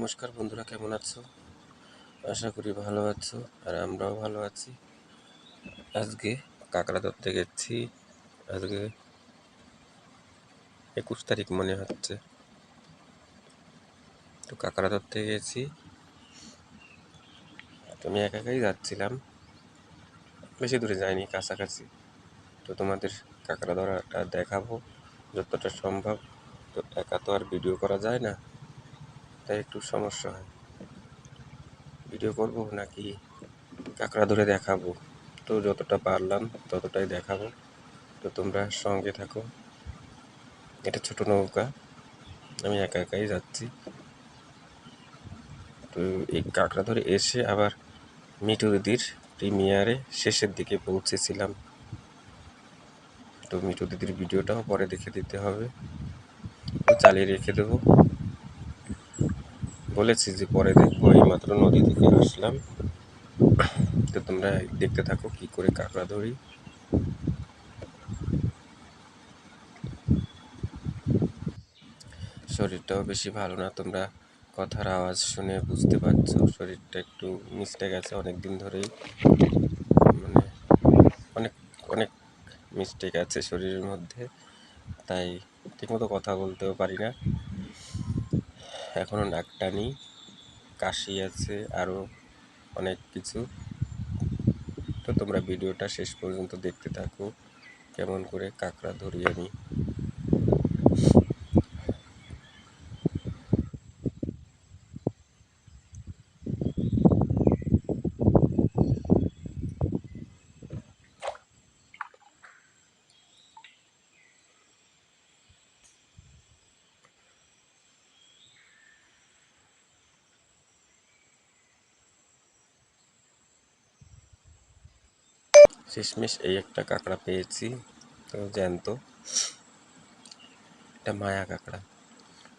নমস্কার বন্ধুরা, কেমন আছো? আশা করি ভালো আছো আর আমরাও ভালো আছি। আজকে কাঁকড়া ধরতে গেছি। আজকে একুশ তারিখ মনে হচ্ছে। তো কাঁকড়া ধরতে গেছি। তুমি একা একাই যাচ্ছিলাম। বেশি দূরে যাইনি, কাছাকাছি। তো তোমাদের কাঁকড়া ধরাটা দেখাবো, যতটা সম্ভব। তো একা তো আর ভিডিও করা যায় না। তাই একটু সমস্যা হয়। ভিডিও করব নাকি কাঁকড়া ধরে দেখাবো? তো যতটা পারলাম ততটাই দেখাবো। তো তোমরা সঙ্গে থাকো। এটা ছোট নৌকা। আমি একা একাই যাচ্ছি। তো এই কাঁকড়া ধরে এসে আবার মিঠু দিদির প্রিমিয়ারে শেষের দিকে পৌঁছেছিলাম। তো মিটু দিদির ভিডিওটাও পরে দেখে দিতে হবে। চালিয়ে রেখে দেবো। বলেছি যে পরে দেখব এই মাত্র নদী থেকে আসলাম। তো তোমরা দেখতে থাকো কি করে কাঁকড়া ধরি। শরীরটাও বেশি ভালো না, তোমরা কথার আওয়াজ শুনে বুঝতে পারছ, শরীরটা একটু মিস্টে গেছে অনেক দিন ধরেই। মানে অনেক অনেক মিস্টেক আছে শরীরের মধ্যে, তাই ঠিকমতো কথা বলতেও পারি না। এখনও নাক টানি কাশি আছে আরও অনেক কিছু। তো তোমরা ভিডিওটা শেষ পর্যন্ত দেখতে থাকো। কেমন করে কাঁকড়া ধরি আমি। শেষমেশ এই একটা কাঁকড়া পেয়েছি, তো জ্যান্ত। এটা মায়া কাঁকড়া।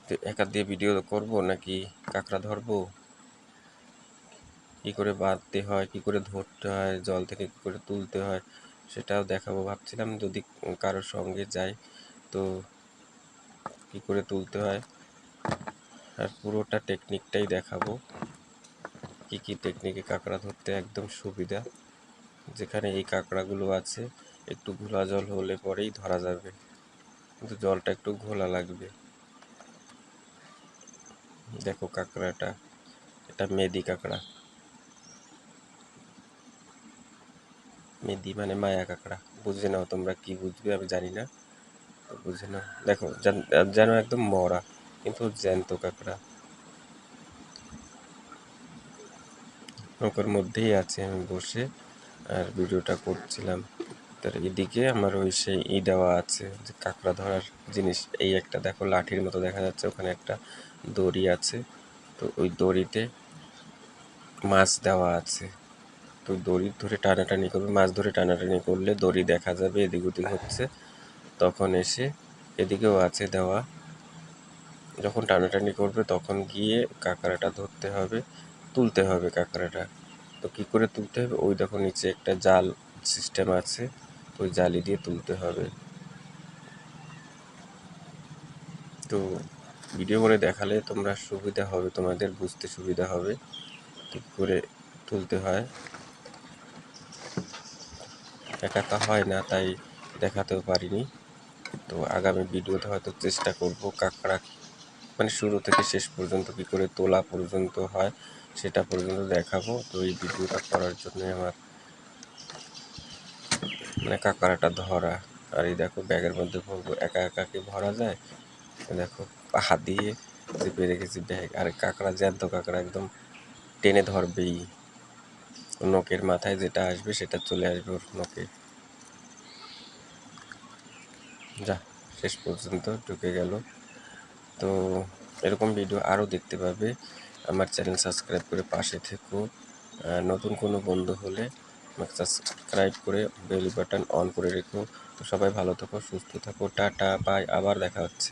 তো একা দিয়ে ভিডিও করব নাকি কাঁকড়া ধরবো? কী করে বাঁধতে হয়, কী করে ধরতে হয়, জল থেকে কী করে তুলতে হয়, সেটাও দেখাবো ভাবছিলাম, যদি কারোর সঙ্গে যাই তো কী করে তুলতে হয়, আর পুরোটা টেকনিকটাই দেখাবো। কী কী টেকনিকে কাঁকড়া ধরতে একদম সুবিধা। যেখানে এই কাঁকড়াগুলো আছে, একটু ঘোলা জল হলে পরেই ধরা যাবে। কিন্তু জলটা একটু ঘোলা লাগবে। দেখো কাঁকড়াটা, এটা মেদি কাঁকড়া। মেদি মানে মায়া কাঁকড়া। বুঝে নাও তোমরা কি বুঝবে, আমি জানি না। বুঝে নাও। দেখো যেন একদম মরা, কিন্তু জ্যান্ত কাঁকড়া। নৌকার মধ্যেই আছে, আমি বসে আর ভিডিওটা করছিলাম। তার এদিকে আমার ওই সেই ই দেওয়া আছে যে কাঁকড়া ধরার জিনিস। এই একটা দেখো, লাঠির মতো দেখা যাচ্ছে, ওখানে একটা দড়ি আছে। তো ওই দড়িতে মাছ দেওয়া আছে। তো দড়ি ধরে টানাটানি করবে। মাছ ধরে টানাটানি করলে দড়ি দেখা যাবে, এদিক ওদিক হচ্ছে। তখন এসে এদিকেও আছে দেওয়া। যখন টানাটানি করবে, তখন গিয়ে কাঁকড়াটা ধরতে হবে, তুলতে হবে কাঁকড়াটা। তো কী করে তুলতে হবে? ওই দেখো নিচে একটা জাল সিস্টেম আছে, ওই জালি দিয়ে তুলতে হবে। তো ভিডিও করে দেখালে তোমরা সুবিধা হবে, তোমাদের বুঝতে সুবিধা হবে কী করে তুলতে হয়। একা হয় না, তাই দেখাতেও পারিনি। তো আগামী ভিডিওতে হয়তো চেষ্টা করব কাঁকড়া মানে শুরু থেকে শেষ পর্যন্ত কী করে তোলা পর্যন্ত হয়। সেটা পর্যন্ত দেখাবো। তো এই ভিডিওটা করার জন্য আমার মানে কাঁকড়াটা ধরা। আর এই দেখো, ব্যাগের মধ্যে একা একা কি ভরা যায়? দেখো হাত দিয়ে চেপে রেখেছি ব্যাগ। আর কাঁকড়া, জ্যান্ত কাঁকড়া একদম টেনে ধরবেই। নখের মাথায় যেটা আসবে, সেটা চলে আসবে ওর নখে। যা, শেষ পর্যন্ত ঢুকে গেল। তো এরকম ভিডিও আরও দেখতে পাবে। আমার চ্যানেল সাবস্ক্রাইব করে পাশে থেকো। নতুন কোনো বন্ধু হলে আমাকে সাবস্ক্রাইব করে বেল বাটন অন করে রেখো। তো সবাই ভালো থাকো, সুস্থ থাকো, টাটা, বাই, আবার দেখা হচ্ছে।